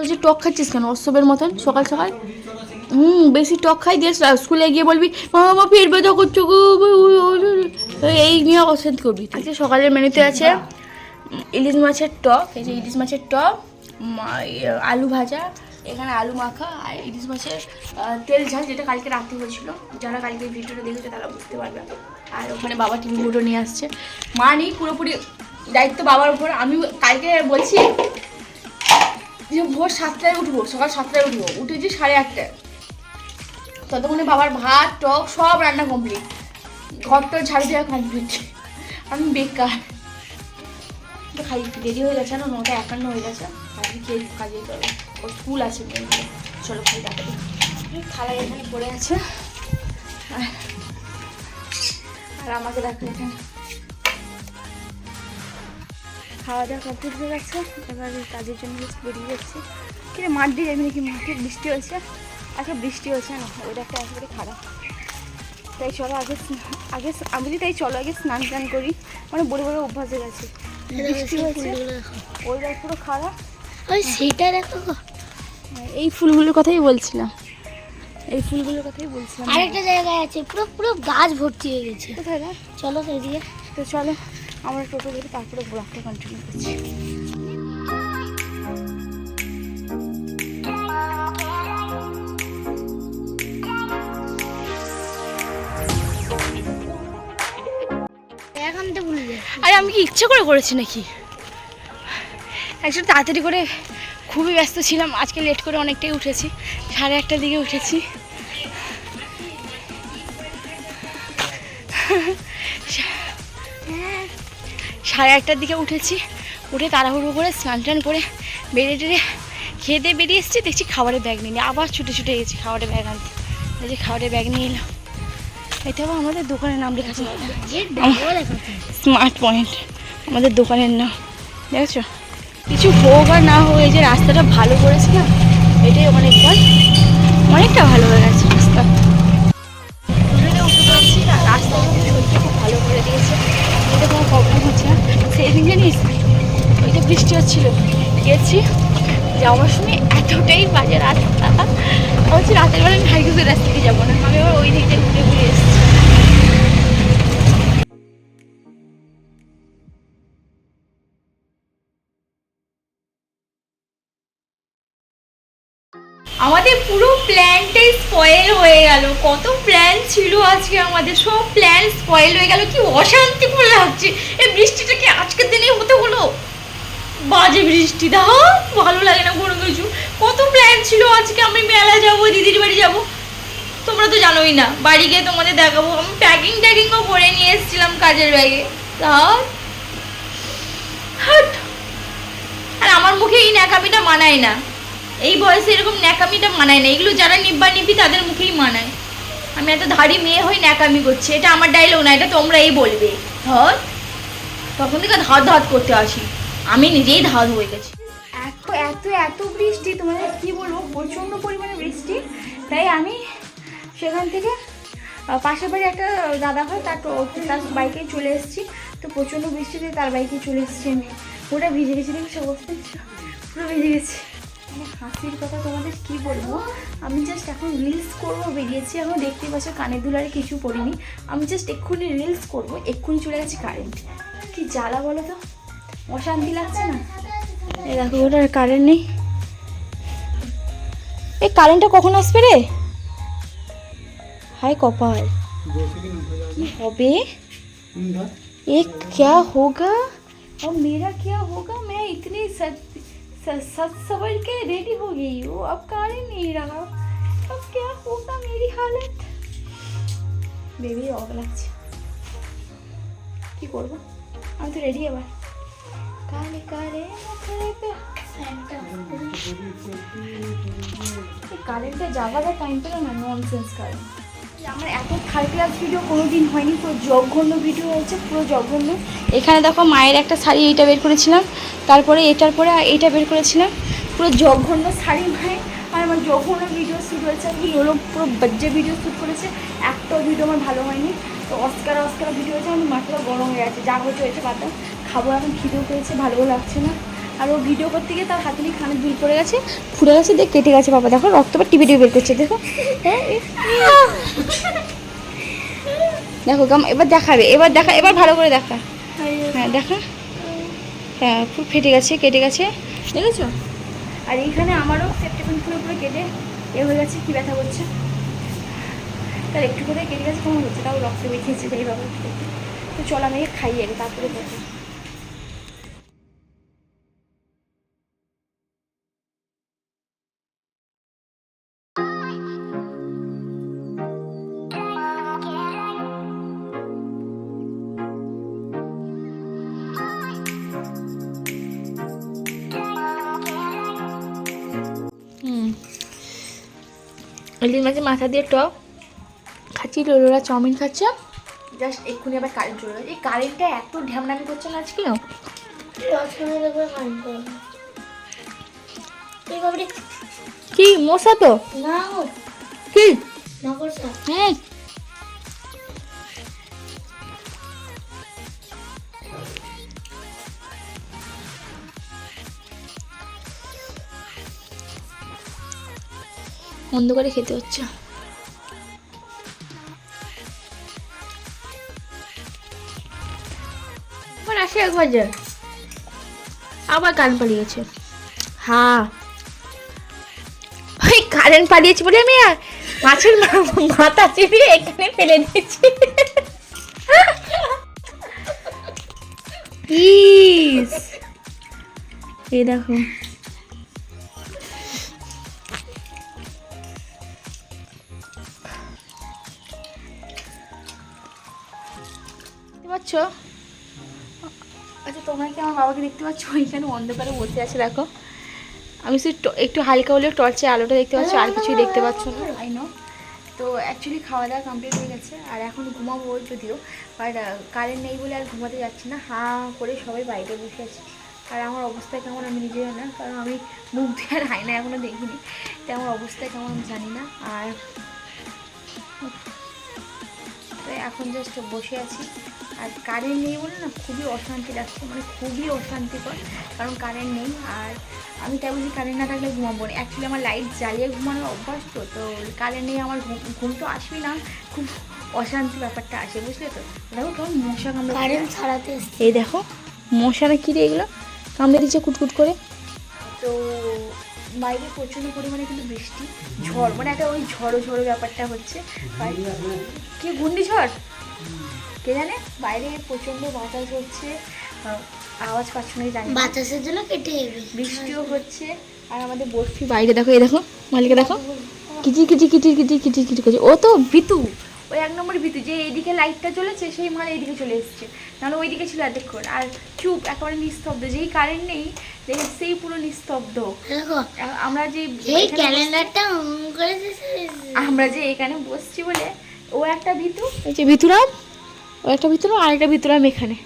হচ্ছে টক খাচ্ছিস কেন অসবের মতন? সকাল সকাল? হুম বেশি টক খাই দিয়ে স্কুলে গিয়ে বলবি মা মা পেট ব্যথা করছ এই নিয়ে অশান্তি করবি। আজকে সকালের মেনুতে আছে ইলিশ মাছের টক এই যে ইলিশ মাছের টক আলু ভাজা এখানে আলু মাখা আর ইলিশ মাছের তেল ঝাল যেটা কালকে রাত্রি হয়েছিল। যারা কালকে ভিডিওটা দেখেছে তারা বুঝতে পারবে। আর ওখানে বাবা টিভি মুটো নিয়ে আসছে। মা নেই পুরোপুরি দায়িত্ব বাবার উপর। আমি কালকে বলছি যে ভোর সাতটায় উঠবো, সকাল সাতটায় উঠবো। উঠেছি সাড়ে আটটায়। ততক্ষণে বাবার ভাত, টক, সব রান্না কমপ্লিট ঘর টর ঝাড়ু দেওয়া কমপ্লিট আমি বেকার। খালি দেরি হয়ে গেছে না নটা একান্ন হয়ে গেছে। আজকে খেয়ে কাজে চলো ও স্কুল আছে। চলো খাই তাড়াতাড়ি থালা এখানে পড়ে আছে। আর আমাকে দেখো এখানে। খাওয়া দাওয়া কমপ্লিট হয়ে গেছে। এবার কাজের জন্য just বেরিয়ে যাচ্ছি। কিন্তু মাঠ দিয়ে যাবি নাকি? মাঠে বৃষ্টি হয়েছে আজকে বৃষ্টি হয়েছে না ওয়েদারটা একেবারে খারাপ। তাই চলো আগে আগে আমি যদি তাই চলো আগে স্নান টান করি। মানে বড় বড় অভ্যাস হয়ে গেছে। বৃষ্টি হয়েছে ওয়েদার পুরো খারাপ। ওই সেটা দেখো। এই ফুলগুলোর কথাই বলছিলাম। এই ফুলগুলোর কথাই বলছিলাম। আরেকটা জায়গায় আছে পুরো পুরো গাছ ভর্তি হয়ে গেছে। কোথায় চলো সেদিকে। তো চলো। আমরা টোটো ধরে তারপরে ব্লগটা কন্টিনিউ করছি। আরে আমি কি ইচ্ছে করে করেছি নাকি? অ্যাকচুয়ালি তাড়াতাড়ি করে খুবই ব্যস্ত ছিলাম আজকে লেট করে অনেকটাই উঠেছি সাড়ে একটার দিকে উঠেছি। সাড়ে একটার দিকে উঠেছি। উঠে তাড়াহুড়ো করে, স্নান টান করে বেরিয়ে টেরে খেয়ে দিয়ে বেরিয়ে এসেছি। দেখছি খাবারের ব্যাগ নিয়ে আবার ছুটে ছুটে গেছি খাবারের ব্যাগ আনতে। যে খাবারের ব্যাগ নিয়ে এলাম। এটা আবার আমাদের দোকানের নাম লেখা স্মার্ট পয়েন্ট। আমাদের দোকানের নাম। দেখেছ? কিছু হোক আর না হোক, এই যে রাস্তাটা ভালো করেছে না, এটাই অনেকটা অনেকটা ভালো হয়ে গেছে রাস্তা। উঠে পড়েছি না রাস্তাটা খুব ভালো করে দিয়েছে। এটা কোনো প্রবলেম হচ্ছে না। সেই দিন জানিস ওইটা বৃষ্টি হচ্ছিল। গেছি। যাওয়ার সময় এতটাই বাজে রাস্তা বলছি রাতের বেলা আমি হাইকুজের রাস্তা থেকে যাব না। আমি আবার ওই দিক থেকে ঘুরে ঘুরে এসেছি। আমাদের পুরো স্পয়েল হয়ে গেল। কত প্ল্যান ছিল আজকে আমাদের, সব প্ল্যান স্পয়েল হয়ে গেল। কি অশান্তিপুর লাগছে এই বৃষ্টিটা কি আজকের দিনেই হতে হলো? বাজে বৃষ্টি দাও ভালো লাগে না কোনো কিছু। কত প্ল্যান ছিল আজকে, আমি মেলা যাব, দিদির বাড়ি যাব। তোমরা তো জানোই না, বাড়ি গিয়ে তোমাদের দেখাবো। আমি প্যাকিং ট্যাকিংও করে নিয়ে এসেছিলাম কাজের ব্যাগে তাও। আর আমার মুখে এই ন্যাকামিটা মানায় না। এই বয়সে এরকম ন্যাকামিটা মানায় না। এগুলো যারা নিব্বা নিবি তাদের মুখেই মানায়। আমি এত ধাড়ি মেয়ে হয়ে ন্যাকামি করছি, এটা আমার ডায়লগ না, এটা তোমরা এই বলবে। ধর। তখন থেকে ধার ধার করতে আসি। আমি নিজেই ধার হয়ে গেছি। এত এত বৃষ্টি, তোমাদের কি বলব? প্রচণ্ড পরিমাণে বৃষ্টি। তাই আমি সেখান থেকে পাশাপাশি একটা দাদা হয়, তার তার বাইকে চলে এসেছি। তো প্রচণ্ড বৃষ্টিতে তার বাইকে চলে এসেছি আমি। ওটা ভিজে গেছি, দেখি সে অবস্থা। পুরো ভিজে গেছি। মানে হাসির কথা তোমাদের কি বলবো আমি জাস্ট এখন রিলস করবো বেরিয়েছি এখন দেখতে পাচ্ছ কানের দুলারে কিছু পড়িনি আমি জাস্ট এক্ষুনি রিলস করবো এক্ষুনি চলে গেছে কারেন্ট কি জ্বালা বলো তো অশান্তি লাগছে না এই দেখো ওটার কারেন্ট নেই এই কারেন্টটা কখন আসবে রে হাই কপাল কি হবে ये क्या होगा और मेरा क्या होगा मैं इतनी सच सच सच सवर के रेडी हो गई हूँ अब कार ही नहीं रहा अब क्या होगा मेरी हालत বেবি অবাক লাগছে কি করবো আমি তো রেডি এবার কালে কালে মুখে কারেন্টটা যাওয়ার টাইম পেল না নন সেন্স কারেন্ট আমার এত থার্ড ক্লাস ভিডিও কোনো দিন হয়নি পুরো জঘন্য ভিডিও হয়েছে পুরো জঘন্য। এখানে দেখো মায়ের একটা শাড়ি এইটা বের করেছিলাম তারপরে এটার পরে এইটা বের করেছিলাম। পুরো জঘন্য শাড়ি মায়ের আর আমার জঘন্য ভিডিও শ্যুট হয়েছে কি হলো পুরো বাজ্যে ভিডিও শ্যুট করেছে একটাও ভিডিও আমার ভালো হয়নি। তো অস্কার অস্কার ভিডিও হয়েছে আমার মাথাটা গরম হয়ে গেছে যা হচ্ছে হয়েছে বাতা খাব এখন খিদেও পেয়েছে ভালোও লাগছে না। আর ও ভিডিও করতে গিয়ে তার হাতে খানে ভুল পড়ে গেছে। ফুলে গেছে দিয়ে কেটে গেছে বাবা। দেখো রক্ত বা টিপে টিপে বের করছে দেখো। হ্যাঁ, দেখো গাম এবার দেখাবে এবার দেখা এবার ভালো করে দেখা। হ্যাঁ দেখা। হ্যাঁ পুরো ফেটে গেছে কেটে গেছে। দেখেছ? আর এইখানে আমারও সেপ্টেম্বর পুরো পুরো কেটে এ হয়ে গেছে কি ব্যথা করছে। তার একটু করে কেটে গেছে কেমন হচ্ছে? তাও রক্ত বেরিয়েছে যাই বাবা। তো চল আমি খাইয়ে তারপরে বলব ইলিশ মাছের মাথা দিয়ে টক খাচ্ছি লোলোরা চাউমিন খাচ্ছে। জাস্ট এক্ষুনি আবার কারেন্ট চলে এই কারেন্টটা এত ঢ্যামনামি করছে না আজকে? কি মশা তো? না কি? নগর স্যার হুম বন্ধ করে খেতে হচ্ছে। আবার আসে এক বাজে আবার কান পালিয়েছে। হ্যাঁ ওই কারেন্ট পালিয়েছে বলে আমি মাছের মাথা চিবিয়ে এখানে ফেলে দিয়েছি। ইস। এই দেখো। পাচ্ছ আচ্ছা তোমরা কি আমার বাবাকে দেখতে পাচ্ছ? ওইখানে অন্ধকারে বসে আছে, দেখো। আমি শুধু একটু হালকা হলেও টর্চে আলোটা দেখতে পাচ্ছি, আর কিছুই দেখতে পাচ্ছ না। আই নো তো অ্যাকচুয়ালি খাওয়া দাওয়া কমপ্লিট হয়ে গেছে, আর এখন ঘুমাবো যদিও বাট কারেন্ট নেই বলে আর ঘুমাতে যাচ্ছি না। হা করে সবাই বাইরে বসে আছে। আর আমার অবস্থা কেমন আমি নিজেও না, কারণ আমি মুখ দিয়ে আর আয়না এখনও দেখিনি। তাই আমার অবস্থা কেমন আমি জানি না, আর তো এখন জাস্ট বসে আছি। আর কারেন্ট নেই বলে না খুবই অশান্তি লাগছে মানে খুবই অশান্তিকর কারণ কারেন্ট নেই। আর আমি তাই বলছি কারেন্ট না থাকলে ঘুমাবো না। অ্যাকচুয়ালি আমার লাইট জ্বালিয়ে ঘুমানোর অভ্যাস তো তো কারেন্ট নেই আমার ঘুম তো আসবেই না। খুব অশান্তি ব্যাপারটা আসে বুঝলে তো? দেখো কেমন মশা কামড়ে কারেন্ট ছাড়াতে এসছি। এই দেখো মশা না কি রে এগুলো? কামড়ে দিচ্ছে কুটকুট করে। তো বাইরে প্রচণ্ড পরিমাণে কিন্তু বৃষ্টি ঝড় মানে একটা ওই ঝড়ো ঝড়ো ব্যাপারটা হচ্ছে। কি ঘূর্ণিঝড়? কে জানে বাইরে প্রচণ্ড বাতাস হচ্ছে আওয়াজ পাচ্ছ না জানি বাতাসের জন্য কেটে যাবে বৃষ্টিও হচ্ছে আর আমাদের বরফি বাইরে দেখো এই দেখো মালিকে দেখো। কিচির কিচির কিচির কিচির কিচির কিচির করছে। ও তো ভিতু। ওই এক নম্বর ভিতু যে এইদিকে লাইটটা চলেছে সেই মাল এইদিকে চলে এসছে। নাহলে ওইদিকে ছিল এতক্ষণ আর চুপ একেবারে নিস্তব্ধ। যেই কারেন্ট নেই দেখে সেই পুরো নিস্তব্ধ। আমরা যে এই ক্যালেন্ডারটা আমরা যে এখানে বসছি বলে ও একটা ভিতু। এই যে ভিতুরাম ও একটা ভিতুরাম আর একটা আমি এখানে।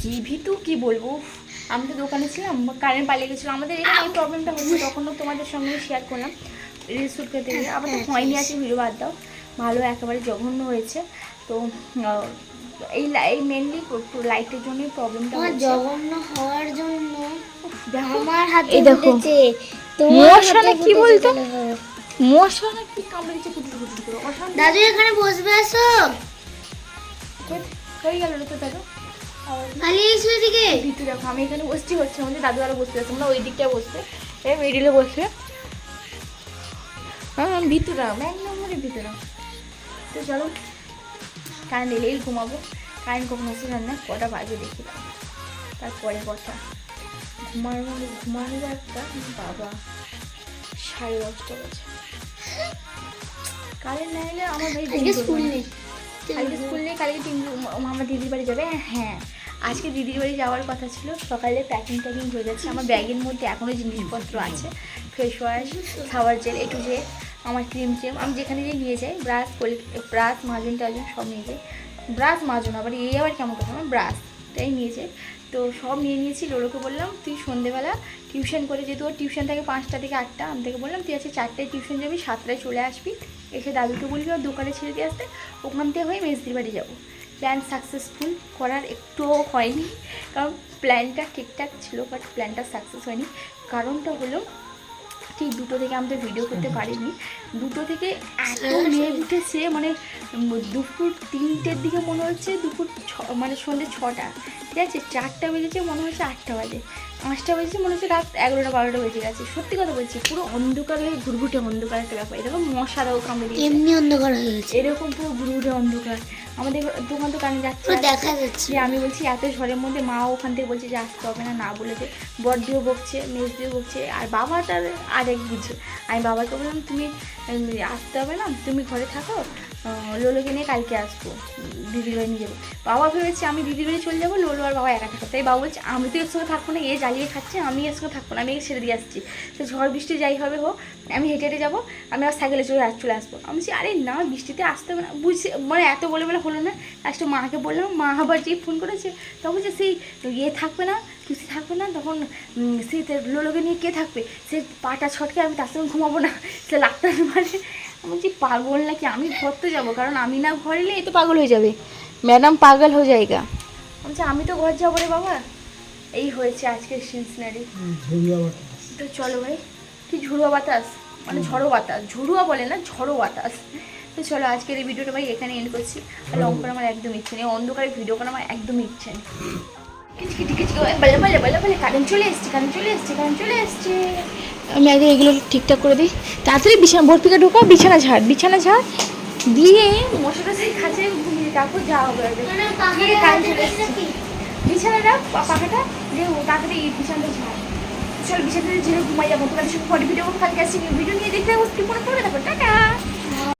কি ভিতু কি বলব? উফ, আমি তো দোকানে ছিলাম কারেন্ট পালিয়ে গেছিল। আমাদের এখানে এই প্রবলেমটা হচ্ছে তখনও তোমাদের সঙ্গে শেয়ার করলাম। রিলস শ্যুট করতে গিয়ে। আবার তো হয়নি আছে ভিডিও বাদ দাও। ভালো একেবারে জঘন্য হয়েছে। তো এই লাই- এই মেনলি লাইটের জন্যই প্রবলেমটা আমার জঘন্য হওয়ার জন্য দেখো আমার হাতে এই দেখো। মশা কি বলতো? তাহলে মশা না কি কামড়ে দিচ্ছে কুটুর কুটুর করে অশান্তি দাদু এখানে বসবে আসো। হয়ে- গেল রে তো দাদু আর পালিয়ে এসো এদিকে ভিতরে দেখো আমি এখানে বসছি হচ্ছে আমাদের দাদু আরও বসতে আছে আমরা ওই দিকটায় বসতে এই মিডিলে বসে। হ্যাঁ ভিতরা এক নম্বরে ভিতরা তো চলো কারেন্ট এলেই ঘুমাবো। কারেন্ট কখন আসছে না কটা বাজে দেখি। তারপরে কথা ঘুমানো ঘুমানো একটা বাবা সাড়ে দশটা বাজে। কারেন্ট না এলে আমার ভাই স্কুল নেই। কালকে স্কুল নেই কালকে তিন আমার দিদির বাড়ি যাবে হ্যাঁ। আজকে দিদির বাড়ি যাওয়ার কথা ছিল সকালে প্যাকিং ট্যাকিং হয়ে যাচ্ছে আমার ব্যাগের মধ্যে এখনও জিনিসপত্র আছে ফেস ওয়াশ খাবার জেল একটু যে আমার ক্রিম চেম আমি যেখানে যে নিয়ে যাই ব্রাশ ব্রাশ মাজন টাজন সব নিয়ে যাই। ব্রাশ মাজন আবার এই আবার কেমন কথা আমার ব্রাশ তাই নিয়ে যাই। তো সব নিয়ে নিয়েছি লোলোকে বললাম তুই সন্ধেবেলা টিউশন করে যেহেতু ওর টিউশন থাকে পাঁচটা থেকে আটটা আমি থেকে বললাম তুই আজকে চারটায় টিউশন যাবি সাতটায় চলে আসবি এসে দাদুকে বলবি ওর দোকানে ছেড়ে দিয়ে আসতে ওখান থেকে হয়ে মেজদির বাড়ি যাব। প্ল্যান সাকসেসফুল করার একটুও হয়নি কারণ প্ল্যানটা ঠিকঠাক ছিল বাট প্ল্যানটা সাকসেস হয়নি। কারণটা হলো ঠিক দুটো থেকে আমাদের ভিডিও করতে পারিনি। দুটো থেকে এত মেঘ উঠেছে মানে দুপুর তিনটের দিকে মনে হচ্ছে দুপুর ছ মানে সন্ধ্যে ছটা। ঠিক আছে? চারটা বেজেছে মনে হচ্ছে আটটা বাজে। পাঁচটা বেজেছে মনে হচ্ছে রাত এগারোটা বারোটা বেজে গেছে। সত্যি কথা বলছি পুরো অন্ধকার হয়ে ঘুরঘুটে অন্ধকার একটা ব্যাপার। এরকম মশারাও কামড়ে এমনি অন্ধকার হয়ে গেছে। এরকম পুরো ঘুরঘুটে অন্ধকার। আমাদের দোকান তো কানে যাচ্ছে দেখা যাচ্ছে। যে আমি বলছি এত ঝড়ের মধ্যে মা ওখান থেকে বলছে যে আসতে হবে না না বলেছে। বর দিয়েও বকছে মেজ দিয়েও বকছে আর বাবাটার আরেক বুঝছে আমি বাবাকে বললাম তুমি আসতে হবে না তুমি ঘরে থাকো লোলোকে নিয়ে কালকে আসব, দিদির বাড়ি নিয়ে যাব। বাবা ভেবেছে আমি দিদির বাড়ি চলে যাব, লোলো আর বাবা একা থাকো তাই বাবা বলছে, আমি তো এর সঙ্গে থাকব না, এ জ্বালিয়ে খাচ্ছে, আমি এর সঙ্গে থাকব না, আমি ছেড়ে দিয়ে আসছি। তো ঝড় বৃষ্টি যাই হবে হোক, আমি হেঁটে হেঁটে যাব, আমি আর সাইকেলে চলে চলে আসব। আমি বলছি, আরে না, বৃষ্টিতে আসতে হবে না। বুঝছে মানে এত বলে বলে হলো না। লাস্টে মাকে বললাম, মা আবার যেই ফোন করেছে, তখন বলছে, সেই ইয়ে থাকবে না তুই থাকবে না, তখন সে লোলোকে নিয়ে কে থাকবে? সে পাটা ছটকে আমি তার সঙ্গে ঘুমাবো না। সে লাগতে আমি বলছি পাগল নাকি? আমি ঘরতে যাব কারণ আমি না ঘর এলে এ তো পাগল হয়ে যাবে। ম্যাডাম পাগল হয়ে যায়গা বলছি আমি তো ঘর যাব রে বাবা। এই হয়েছে আজকের সিনসিনারি। তো চলো ভাই কি ঝুড়ুয়া বাতাস? মানে ঝড়ো বাতাস। ঝুড়ুয়া বলে না ঝড়ো বাতাস। তো চলো আজকের এই ভিডিওটা ভাই এখানে এন্ড করছি। আর লং করে আমার একদম ইচ্ছে নেই। অন্ধকারে ভিডিও করা আমার একদম ইচ্ছে নেই। কিচকি টিকি বলে বলে বলে বলে কারেন্ট চলে এসছে কারেন্ট চলে এসছে কারেন্ট চলে এসছে। আমি আগে এগুলো ঠিকঠাক করে দিই। তাড়াতাড়ি বিছানা ভর্তিকে ঢুকো বিছানা ঝাড় বিছানা ঝাড়। দিয়ে মশাটা সেই খাঁচে ঘুমিয়ে তারপর যাওয়া হবে। মানে বিছানাটা পাখাটা দিয়ে তাড়াতাড়ি বিছানাটা ঝাড়। চল বিছানাটা ঝেড়ে ঘুমাই যাব। তোমাদের সঙ্গে ফটো ভিডিও কালকে আসছি ভিডিও নিয়ে দেখতে কি করে পড়বে তারপর টাটা!